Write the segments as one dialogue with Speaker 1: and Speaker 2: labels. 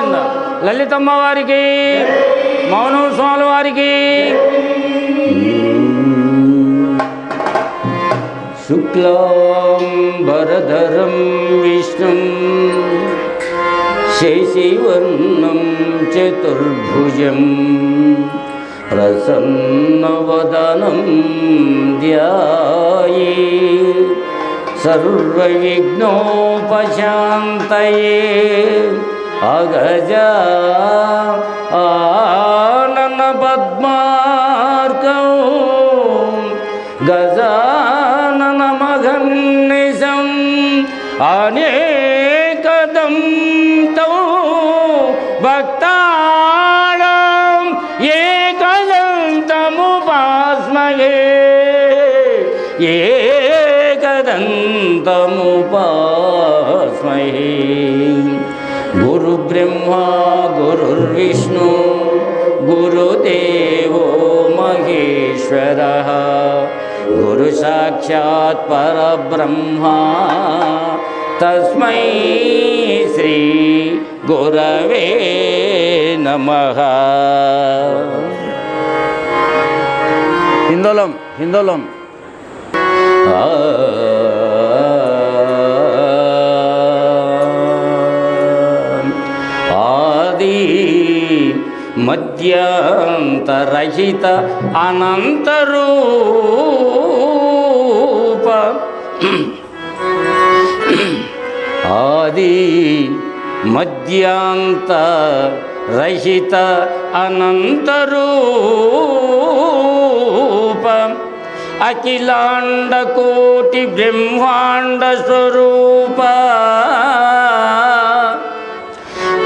Speaker 1: గోవింద లలితమ్మ వారికి మౌనం స్వామి వారికి. శుక్లాంబరధరం విష్ణుం శశివర్ణం చతుర్భుజం. ప్రసన్నవదనం ధ్యాయే సర్వవిఘ్నోపశాంతయే. అగజ ఆనన పద్మార్కం గజానన మఘన్నిశం అనేకదం తౌ భక్తాళం ఏకదంతముపాస్మయే ఏకదంతముపాస్మయే ब्रह्मा गुरुर्विष्णु गुरुदेवो महेश्वरः। गुरुसाक्षात् परब्रह्मा तस्मै श्रीगुरवे नमः। हिन्दोलं हिन्दोलम्। మధ్యాంతరహిత అనంతరూప. ఆది మధ్యాంత రహిత అనంతరూప. అఖిలాండ కోటి బ్రహ్మాండ స్వరూప.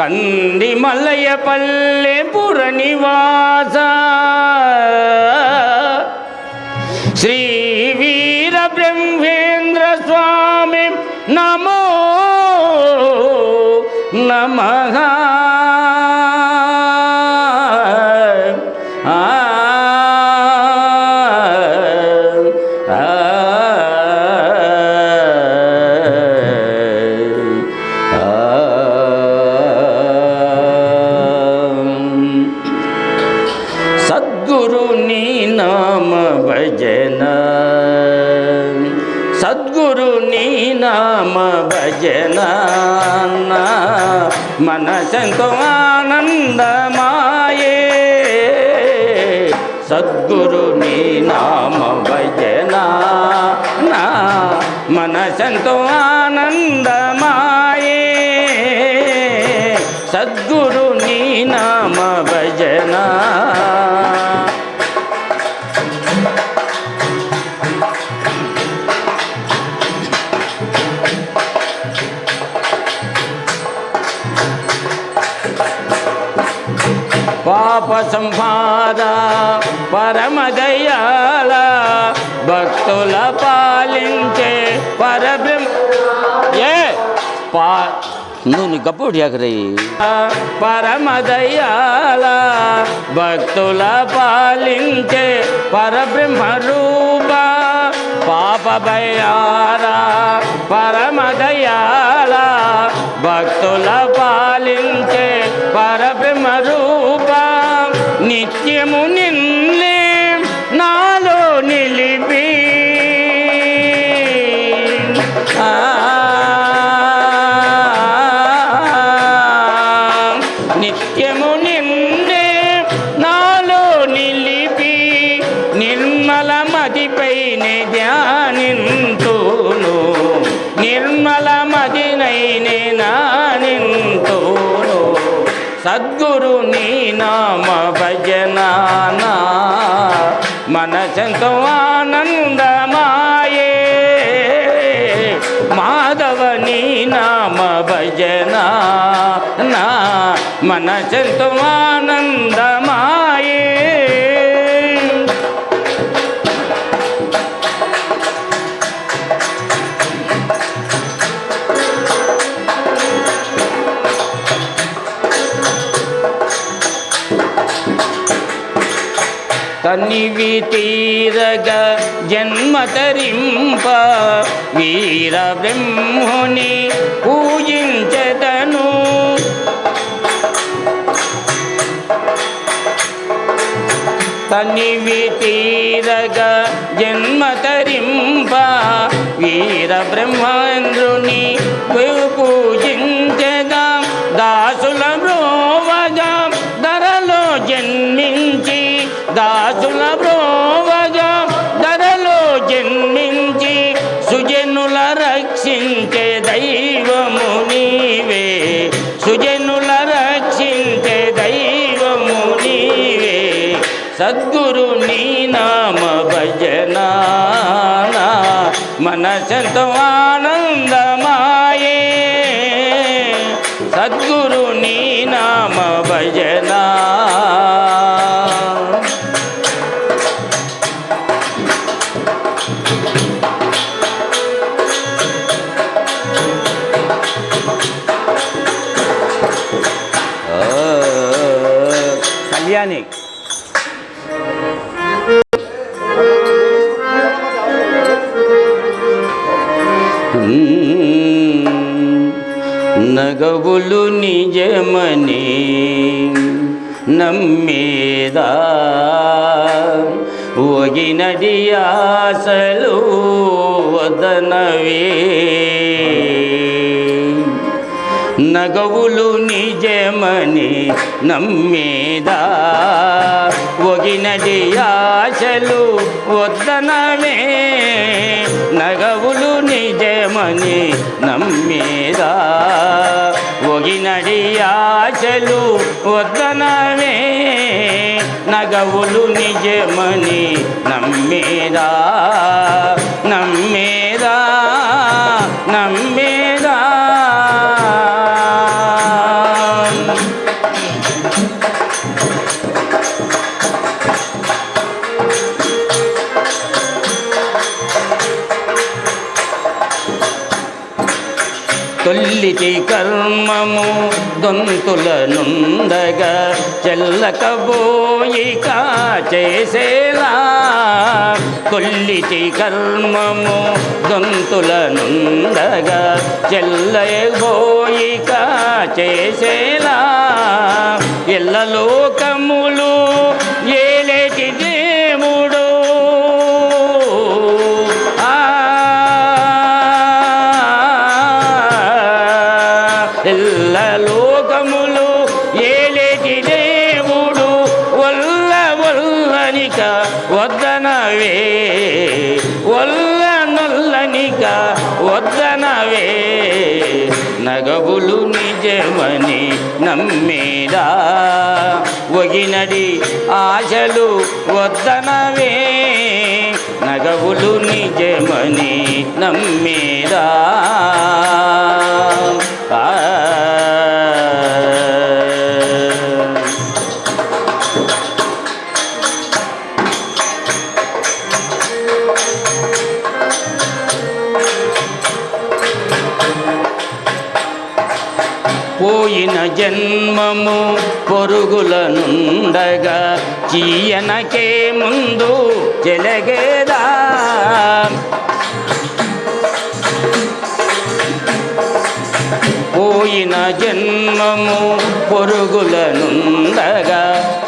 Speaker 1: కంది మల్లయ్య పల్లె పుర నివాస శ్రీ వీర బ్రహ్మేంద్ర స్వామి నమో నమ. మనసంతో ఆనందమాయే. సద్గురు నీ నామ భజనా నా మనసంతో ఆనందమాయే పాప సంహార పరమదయాల భక్తుల పాలించే పరబ్రహ్మ. ఏ? పా నువ్వు నీ గప్పుడు ఎగరయ్యి పరమదయాల భక్తుల పాలించే పరబ్రహ్మ రూపా పాప భయారా భక్తుల పాలించే పరబ్రహ్మ రూప నిత్యముని సద్గురు నీ నామ భజనానా. మనసంతో ఆనందమాయే. మాధవ నీ నామ భజనా నా మనసంతో ఆనందమాయే సన్నివి తీరగ జన్మతరింప వీర బ్రహ్ముని పూజించదను. సన్నివి తీరగ జన్మతరింప వీర బ్రహ్మేంద్రుని దాసుల బ్రోవగా ధరలో జన్మించి సుజనుల రక్షించే దైవము నీవే. సుజనుల రక్షించే దైవము నీవే. సద్గురు నీ నామ భజనా మనసంతో ఆనందమాయే. సద్గురు నీ నామ భజనా కళ్యాణి నగవులు నిజమని నమ్మేదా ఒగినడి ఆశలు వదనవే నగవులు నిజమని నమ్మేదా? ఒగినది ఆశలు వద్దనమే నగవులు నిజమని నమ్మేదా? ఒగినడి ఆశలు వద్దనమే నగవులు నిజమని నమ్మేదా? నమ్మేదా? తొల్లిటి కర్మము దొంతుల నుండగా చెల్లకబోయి చేసేలా తొల్లిటి కర్మము దొంతుల నుండగా చెల్లబోయి చేసేలా ఎల్ల లోకములు వల్లనిక వద్దనవే. వల్ల నల్లనిక వద్దనవే. నగవులు నిజమని నమ్మేదా? ఒగినడి ఆశలు వద్దనవే. నగవులు నిజమని నమ్మేదా? పోయిన జన్మము పొరుగుల నుండగా చీయనకే ముందు చెలగేదా? పోయిన జన్మము పొరుగుల నుండగా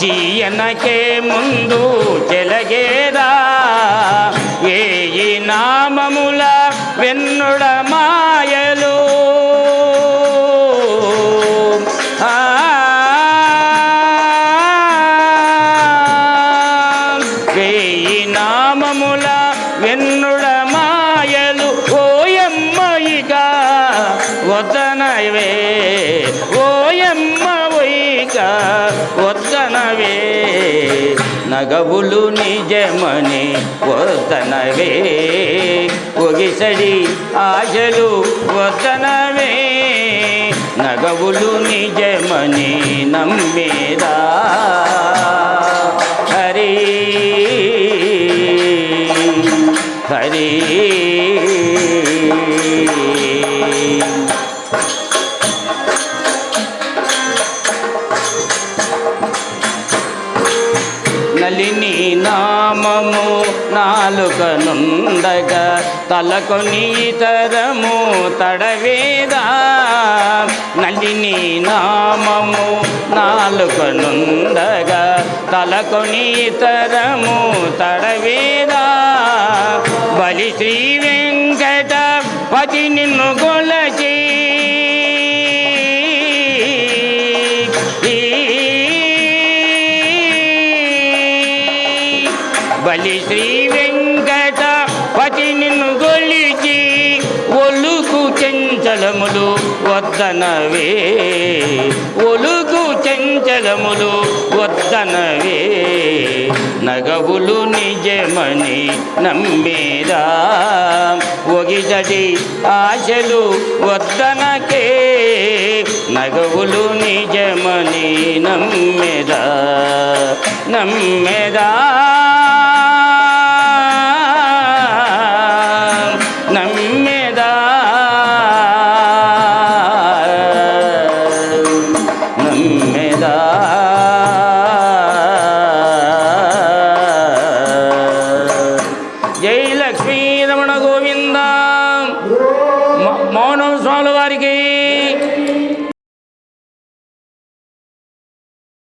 Speaker 1: చీయనకే ముందు చెలగేదా? ఏ నామముల వెన్నుడ నగవులు నిజమని వతనవే ఒగిసడి ఆశలు వతనవే నగవులు నిజమని నమ్మేదా? హరి హరి. నాలుక నుండగా తలకొని తరము తడవేదా నలిని నామము నాలుక పలుకనుండగా తలకొని తరము తడవేదా? బలి శ్రీ వెంకట పతి నిన్ను గొలచి బలి శ్రీ వెంకట పతి నిన్ను గొలిచి ఒలుకు చెంచలములు వద్దనవే. ఒలుకు చెంచలములు వద్దనవే. నగవులు నిజమని నమ్మేదా. ఒగిదడి ఆశలు వద్దనకే. నగవులు నిజమని నమ్మెదా. నమ్మెదా.